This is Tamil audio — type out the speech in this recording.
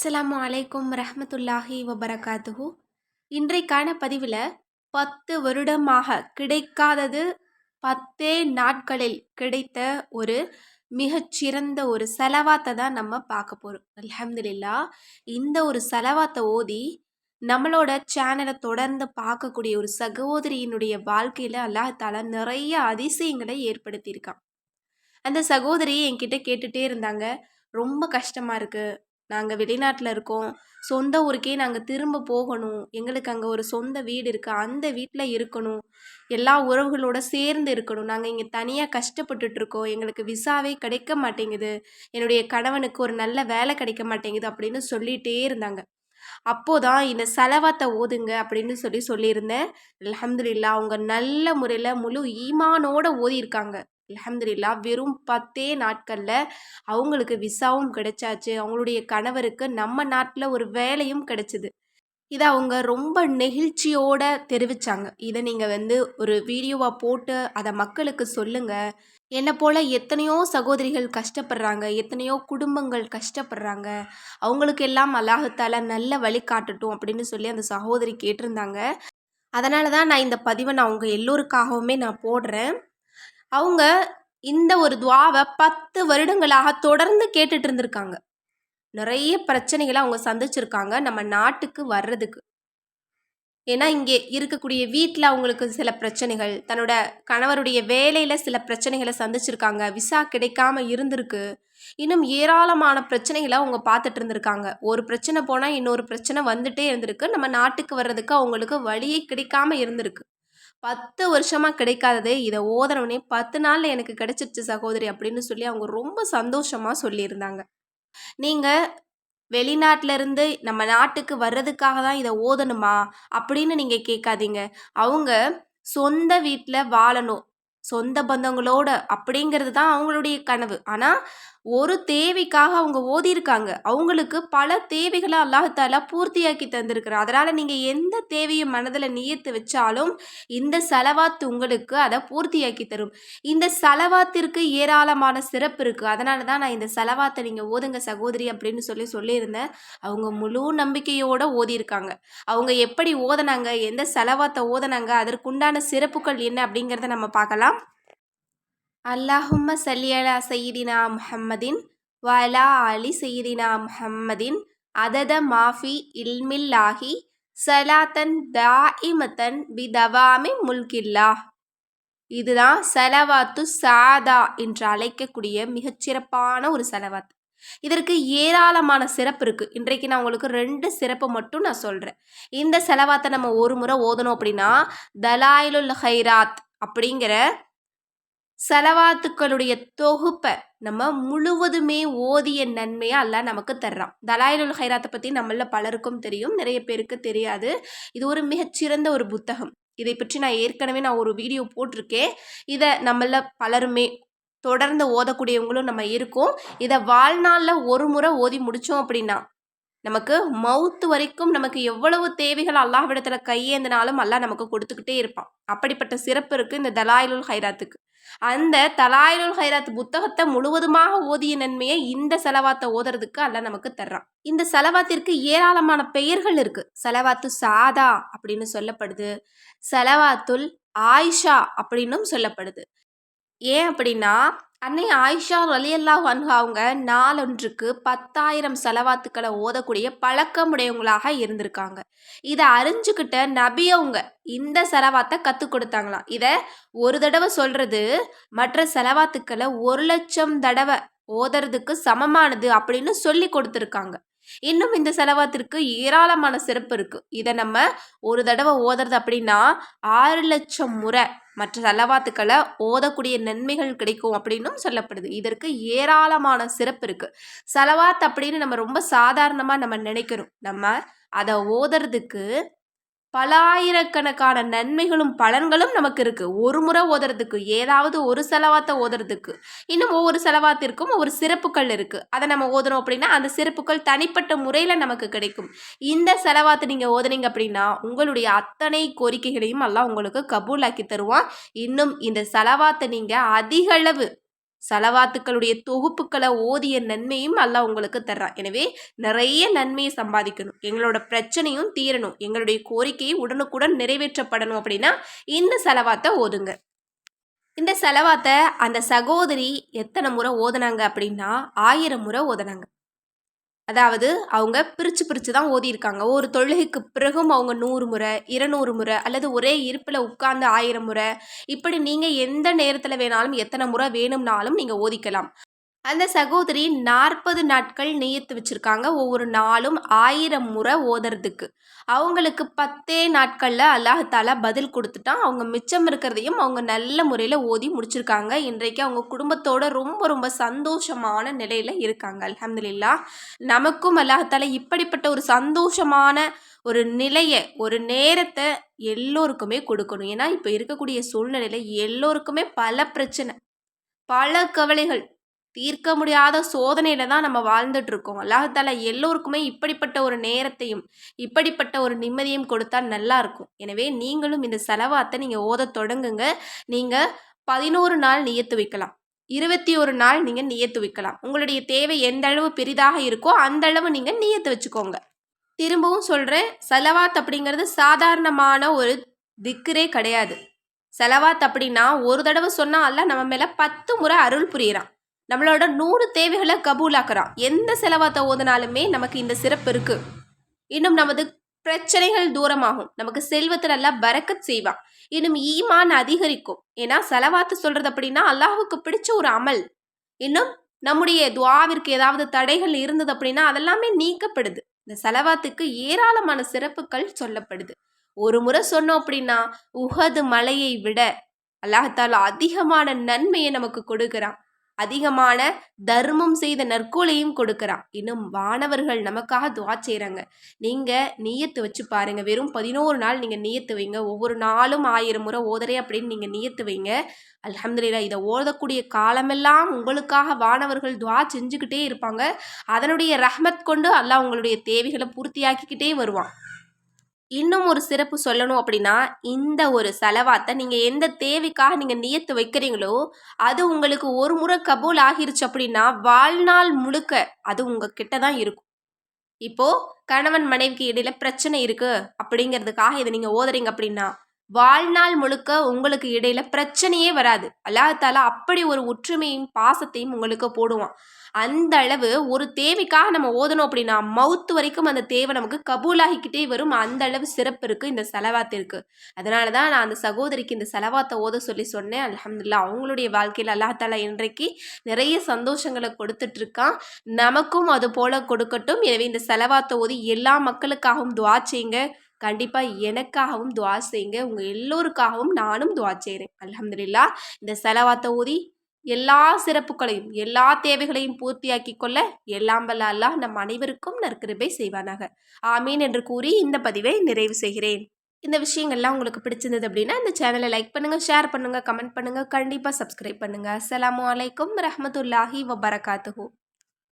அஸ்ஸலாமு அலைக்கும் ரஹமத்துல்லாஹி வபரகாத்துஹு. இன்றைக்கான பதிவில் பத்து வருடமாக கிடைக்காதது பத்தே நாட்களில் கிடைத்த ஒரு மிகச்சிறந்த ஒரு செலவாத்தை தான் நம்ம பார்க்க போகிறோம் அலமதுல்லா இந்த ஒரு செலவாத்தை ஓதி நம்மளோட சேனலை தொடர்ந்து பார்க்கக்கூடிய ஒரு சகோதரியினுடைய வாழ்க்கையில் அல்லாஹால நிறைய அதிசயங்களை ஏற்படுத்தியிருக்கான். அந்த சகோதரி என்கிட்ட கேட்டுகிட்டே இருந்தாங்க ரொம்ப கஷ்டமாக இருக்குது நாங்கள் வெளிநாட்டில் இருக்கோம். சொந்த ஊருக்கே நாங்கள் திரும்ப போகணும். எங்களுக்கு அங்கே ஒரு சொந்த வீடு இருக்குது அந்த வீட்டில் இருக்கணும். எல்லா உறவுகளோட சேர்ந்து இருக்கணும். நாங்கள் இங்கே தனியாக கஷ்டப்பட்டுட்ருக்கோம் எங்களுக்கு விசாவே கிடைக்க மாட்டேங்குது. என்னுடைய கணவனுக்கு ஒரு நல்ல வேலை கிடைக்க மாட்டேங்குது அப்படின்னு சொல்லிகிட்டே இருந்தாங்க. அப்போதான் இந்த செலவாத்தை ஓதுங்க அப்படின்னு சொல்லி சொல்லியிருந்தேன். அலமதுல்லா அவங்க நல்ல முறையில் முழு ஈமானோட ஓதியிருக்காங்க. அலமதுல்லா வெறும் பத்தே நாட்களில் அவங்களுக்கு விசாவும் கிடைச்சாச்சு. அவங்களுடைய கணவருக்கு நம்ம நாட்டில் ஒரு வேலையும் கிடைச்சிது. இதை அவங்க ரொம்ப நெகிழ்ச்சியோடு தெரிவித்தாங்க இதை நீங்கள் வந்து ஒரு வீடியோவாக போட்டு அதை மக்களுக்கு சொல்லுங்கள் என்னை போல் எத்தனையோ சகோதரிகள் கஷ்டப்படுறாங்க. எத்தனையோ குடும்பங்கள் கஷ்டப்படுறாங்க. அவங்களுக்கு எல்லாம் அல்லாஹத்தால நல்ல வழி காட்டட்டும் அப்படின்னு சொல்லி அந்த சகோதரி கேட்டிருந்தாங்க. அதனால தான் நான் இந்த பதிவை நான் அவங்க எல்லோருக்காகவுமே நான் போடுறேன். அவங்க இந்த ஒரு துவாவை பத்து வருடங்களாக தொடர்ந்து கேட்டுட்டு இருந்திருக்காங்க. நிறைய பிரச்சனைகளை அவங்க சந்திச்சிருக்காங்க நம்ம நாட்டுக்கு வர்றதுக்கு. ஏன்னா இங்கே இருக்கக்கூடிய வீட்டில் அவங்களுக்கு சில பிரச்சனைகள் தன்னோட கணவருடைய வேலையில் சில பிரச்சனைகளை சந்திச்சிருக்காங்க. விசா கிடைக்காம இருந்திருக்கு. இன்னும் ஏராளமான பிரச்சனைகளை அவங்க பார்த்துட்டு இருந்திருக்காங்க. ஒரு பிரச்சனை போனால் இன்னொரு பிரச்சனை வந்துட்டே இருந்திருக்கு. நம்ம நாட்டுக்கு வர்றதுக்கு அவங்களுக்கு வழியே கிடைக்காம இருந்திருக்கு. பத்து வருஷமாக கிடைக்காததே இதை ஓதுறவனே பத்து நாளில் எனக்கு கிடைச்சிருச்சு சகோதரி அப்படின்னு சொல்லி அவங்க ரொம்ப சந்தோஷமாக சொல்லியிருந்தாங்க. நீங்கள் வெளிநாட்டிலேருந்து நம்ம நாட்டுக்கு வர்றதுக்காக தான் இதை ஓதணுமா அப்படின்னு நீங்கள் கேட்காதீங்க. அவங்க சொந்த வீட்டில் வாழணும். சொந்த பந்தங்களோட அப்படிங்கிறது தான் அவங்களுடைய கனவு. ஆனால் ஒரு தேவைக்காக அவங்க ஓதியிருக்காங்க. அவங்களுக்கு பல தேவைகளை அல்லாஹாலா பூர்த்தியாக்கி தந்திருக்கிறார். அதனால் நீங்கள் எந்த தேவையும் மனதில் நியத்து வச்சாலும் இந்த செலவாத்து உங்களுக்கு அதை பூர்த்தியாக்கி தரும். இந்த செலவாத்திற்கு ஏராளமான சிறப்பு இருக்குது அதனால தான் நான் இந்த செலவாத்தை நீங்கள் ஓதுங்க சகோதரி அப்படின்னு சொல்லி சொல்லியிருந்தேன். அவங்க முழு நம்பிக்கையோடு ஓதியிருக்காங்க. அவங்க எப்படி ஓதனாங்க எந்த செலவாத்தை ஓதனாங்க அதற்குண்டான சிறப்புகள் என்ன அப்படிங்கிறத நம்ம பார்க்கலாம். அல்லாஹும்ம சல்லியலா சையீதினா முஹம்மதின் வலா அலி சையீதினா முஹம்மதின் அதத மாஃபி இல்மில்லாஹி சலாத்தன் தாஇமத்தன் பி தவாமி முல்கில்லா இதுதான் செலவாத்து சாதா என்று அழைக்கக்கூடிய மிகச்சிறப்பான ஒரு செலவாத்து இதற்கு ஏராளமான சிறப்பு இருக்குது இன்றைக்கு நான் உங்களுக்கு ரெண்டு சிறப்பு மட்டும் நான் சொல்கிறேன் இந்த செலவாத்தை நம்ம ஒரு முறை ஓதணும் அப்படின்னா தலாயிலுல் ஹைராத் அப்படிங்கிற செலவாத்துக்களுடைய தொகுப்பை நம்ம முழுவதுமே ஓதிய நன்மையாக அல்ல நமக்கு தர்றான். தலாயிலுல் ஹைராத்தை பற்றி நம்மள பலருக்கும் தெரியும் நிறைய பேருக்கு தெரியாது. இது ஒரு மிகச்சிறந்த ஒரு புத்தகம். இதை பற்றி நான் ஏற்கனவே நான் ஒரு வீடியோ போட்டிருக்கேன். இதை நம்மள பலருமே தொடர்ந்து ஓதக்கூடியவங்களும் நம்ம இருக்கோம். இதை வாழ்நாளில் ஒரு முறை ஓதி முடித்தோம் அப்படின்னா நமக்கு மவுத்து வரைக்கும் நமக்கு எவ்வளவு தேவைகள் அல்லாஹ்விடத்தில் கையேந்தினாலும் அல்லாஹ் நமக்கு கொடுத்துக்கிட்டே இருப்பான். அப்படிப்பட்ட சிறப்பு இருக்குது இந்த தலாயிலுல் ஹைராத்துக்கு. அந்த தலாயிலுல் ஹைராத் புத்தகத்தை முழுவதுமாக ஓதிய நன்மையை இந்த செலவாத்தை ஓதுறதுக்கு அல்ல நமக்கு தர்றான். இந்த செலவாத்திற்கு ஏராளமான பெயர்கள் இருக்கு. செலவாத்து சாதா அப்படின்னு சொல்லப்படுது. செலவாத்துல் ஆயிஷா அப்படின்னும் சொல்லப்படுது. ஏன் அப்படின்னா அன்னை ஆயிஷா ரலியல்லா வன்ஹா அவங்க நாளொன்றுக்கு பத்தாயிரம் செலவாத்துக்களை ஓதக்கூடிய பழக்கமுடையவங்களாக இருந்திருக்காங்க. இதை அறிஞ்சுக்கிட்ட நபியவங்க இந்த செலவாத்தை கற்றுக் கொடுத்தாங்களாம். இதை ஒரு தடவை சொல்கிறது மற்ற செலவாத்துக்களை ஒரு லட்சம் தடவை ஓதுறதுக்கு சமமானது அப்படின்னு சொல்லி கொடுத்துருக்காங்க. இன்னும் இந்த செலவாத்திற்கு ஏராளமான சிறப்பு இருக்குது இதை நம்ம ஒரு தடவை ஓதுறது அப்படின்னா ஆறு லட்சம் முறை மற்ற செலவாத்துக்களை ஓதக்கூடிய நன்மைகள் கிடைக்கும் அப்படின்னும் சொல்லப்படுது. இதற்கு ஏராளமான சிறப்பு இருக்குது செலவாத் அப்படின்னு நம்ம ரொம்ப சாதாரணமாக நம்ம நினைக்கிறோம் நம்ம அதை ஓதுறதுக்கு பல ஆயிரக்கணக்கான நன்மைகளும் பலன்களும் நமக்கு இருக்குது ஒரு முறை ஓதுறதுக்கு ஏதாவது ஒரு செலவாத்தை ஓதுறதுக்கு. இன்னும் ஒவ்வொரு செலவாத்திற்கும் ஒவ்வொரு சிறப்புகள் இருக்குது அதை நம்ம ஓதுறோம் அப்படின்னா அந்த சிறப்புகள் தனிப்பட்ட முறையில் நமக்கு கிடைக்கும். இந்த செலவாத்தை நீங்கள் ஓதுனீங்க அப்படின்னா உங்களுடைய அத்தனை கோரிக்கைகளையும் எல்லாம் உங்களுக்கு கபூலாக்கி தருவான். இன்னும் இந்த செலவாத்தை நீங்கள் அதிகளவு சலவாத்துக்களுடைய தொகுப்புகளை ஓதிய நன்மையும் அல்லாஹ் உங்களுக்கு தர்றான் எனவே நிறைய நன்மையை சம்பாதிக்கணும். எங்களோட பிரச்சனையும் தீரணும். எங்களுடைய கோரிக்கையை உடனுக்குடன் நிறைவேற்றப்படணும் அப்படின்னா இந்த செலவாத்தை ஓதுங்க. இந்த செலவாத்தை அந்த சகோதரி எத்தனை முறை ஓதுனாங்க அப்படின்னா ஆயிரம் முறை ஓதுனாங்க. அதாவது அவங்க பிரித்து பிரித்து தான் ஓதியிருக்காங்க. ஒரு தொழுகைக்கு பிறகும் அவங்க நூறு முறை இருநூறு முறை அல்லது ஒரே இருப்பில் உட்கார்ந்து ஆயிரம் முறை. இப்படி நீங்கள் எந்த நேரத்தில் வேணாலும் எத்தனை முறை வேணும்னாலும் நீங்கள் ஓதிக்கலாம். அந்த சகோதரி நாற்பது நாட்கள் நியத்து வச்சுருக்காங்க. ஒவ்வொரு நாளும் ஆயிரம் முறை ஓதுறதுக்கு. அவங்களுக்கு பத்தே நாட்களில் அல்லாஹாலா பதில் கொடுத்துட்டான். அவங்க மிச்சம் இருக்கிறதையும் அவங்க நல்ல முறையில் ஓதி முடிச்சிருக்காங்க. இன்றைக்கு அவங்க குடும்பத்தோட ரொம்ப ரொம்ப சந்தோஷமான நிலையில் இருக்காங்க. அலமதுல்லா நமக்கும் அல்லாஹாலா இப்படிப்பட்ட ஒரு சந்தோஷமான ஒரு நிலையை ஒரு நேரத்தை எல்லோருக்குமே கொடுக்கணும். ஏன்னா இப்போ இருக்கக்கூடிய சூழ்நிலையில் எல்லோருக்குமே பல பிரச்சனை பல கவலைகள் தீர்க்க முடியாத சோதனையில தான் நம்ம வாழ்ந்துட்டு இருக்கோம் அல்லாஹால எல்லோருக்குமே இப்படிப்பட்ட ஒரு நேரத்தையும் இப்படிப்பட்ட ஒரு நிம்மதியும் கொடுத்தா நல்லா இருக்கும். எனவே நீங்களும் இந்த செலவாத்தை நீங்கள் ஓத தொடங்குங்க. நீங்கள் பதினோரு நாள் நியத்து வைக்கலாம். இருபத்தி ஒரு நாள் நீங்கள் நியத்து வைக்கலாம். உங்களுடைய தேவை எந்த அளவு பெரிதாக இருக்கோ அந்த அளவு நீங்கள் நியத்து வச்சுக்கோங்க. திரும்பவும் சொல்கிறேன் செலவாத் அப்படிங்கிறது சாதாரணமான ஒரு திக்கரே கிடையாது. செலவாத் அப்படின்னா ஒரு தடவை சொன்னால் அல்ல நம்ம மேலே பத்து முறை அருள் புரியிறான். நம்மளோட நூறு தேவைகளை கபூலாக்குறான். எந்த செலவாத்தை ஓதுனாலுமே நமக்கு இந்த சிறப்பு இருக்கு. இன்னும் நமது பிரச்சனைகள் தூரமாகும். நமக்கு செல்வத்தில் எல்லாம் பறக்கத் செய்வான். இன்னும் ஈமான் அதிகரிக்கும். ஏன்னா செலவாத்து சொல்றது அப்படின்னா அல்லாஹுக்கு பிடிச்ச ஒரு அமல். இன்னும் நம்முடைய துவாவிற்கு ஏதாவது தடைகள் இருந்தது அப்படின்னா அதெல்லாமே நீக்கப்படுது. இந்த செலவாத்துக்கு ஏராளமான சிறப்புகள் சொல்லப்படுது. ஒரு முறை சொன்னோம் அப்படின்னா உகது மலையை விட அல்லாஹால அதிகமான நன்மையை நமக்கு கொடுக்குறான். அதிகமான தர்மம் செய்த நற்கூலையும் கொடுக்குறான். இன்னும் வானவர்கள் நமக்காக துவா செய்கிறாங்க நீங்கள் நீயத்து வச்சு பாருங்கள் வெறும் பதினோரு நாள் நீங்கள் நீயத்து வைங்க. ஒவ்வொரு நாளும் ஆயிரம் முறை ஓதரே அப்படின்னு நீங்கள் நீயத்து வைங்க. அலமதுல்லா இதை ஓதக்கூடிய காலமெல்லாம் உங்களுக்காக வானவர்கள் துவா செஞ்சுக்கிட்டே இருப்பாங்க. அதனுடைய ரஹ்மத் கொண்டு அல்லாஹ் உங்களுடைய தேவைகளை பூர்த்தியாக்கிக்கிட்டே வருவான். இன்னும் ஒரு சிறப்பு சொல்லணும் அப்படின்னா இந்த ஒரு செலவாத்தை நீங்கள் எந்த தேவைக்காக நீங்கள் நியத்து வைக்கிறீங்களோ அது உங்களுக்கு ஒரு முறை கபூல் ஆகிருச்சு அப்படின்னா வாழ்நாள் முழுக்க அது உங்கள் கிட்ட தான் இருக்கும். இப்போது கணவன் மனைவிக்கு இடையில் பிரச்சனை இருக்குது அப்படிங்கிறதுக்காக இதை நீங்கள் ஓதுறீங்க அப்படின்னா வாழ்நாள் முழுக்க உங்களுக்கு இடையில பிரச்சனையே வராது. அல்லாஹால அப்படி ஒரு ஒற்றுமையும் பாசத்தையும் உங்களுக்கு போடுவான். அந்த அளவு ஒரு தேவைக்காக நம்ம ஓதணும் அப்படின்னா மவுத்து வரைக்கும் அந்த தேவை நமக்கு கபூலாகிக்கிட்டே வரும். அந்த அளவு சிறப்பு இருக்குது இந்த செலவாத்திற்கு அதனால தான் நான் அந்த சகோதரிக்கு இந்த செலவாத்தை ஓத சொல்லி சொன்னேன். அலமதுல்லா அவங்களுடைய வாழ்க்கையில் அல்லாஹாலா இன்றைக்கு நிறைய சந்தோஷங்களை கொடுத்துட்ருக்கான். நமக்கும் அது போல கொடுக்கட்டும். எனவே இந்த செலவாத்தை ஓதி எல்லா மக்களுக்காகவும் துவா செய்யுங்க. கண்டிப்பாக எனக்காகவும் துவா செய்யுங்க. உங்கள் எல்லோருக்காகவும் நானும் துவா செய்கிறேன் அலமதுல்லா இந்த செலவாத்தை ஊதி எல்லா சிறப்புகளையும் எல்லா தேவைகளையும் பூர்த்தியாக்கி கொள்ள எல்லாம் வல்ல அல்லாஹ் நம் அனைவருக்கும் நற்கிருபை செய்வானாக. ஆமீன் என்று கூறி இந்த பதிவை நிறைவு செய்கிறேன். இந்த விஷயங்கள்லாம் உங்களுக்கு பிடிச்சிருந்தது அப்படின்னா இந்த சேனலை லைக் பண்ணுங்கள் ஷேர் பண்ணுங்கள் கமெண்ட் பண்ணுங்கள் கண்டிப்பாக சப்ஸ்கிரைப் பண்ணுங்கள் அஸ்லாம் வலைக்கம் ரஹமத்துல்லாஹி வபரகாத்துஹூ.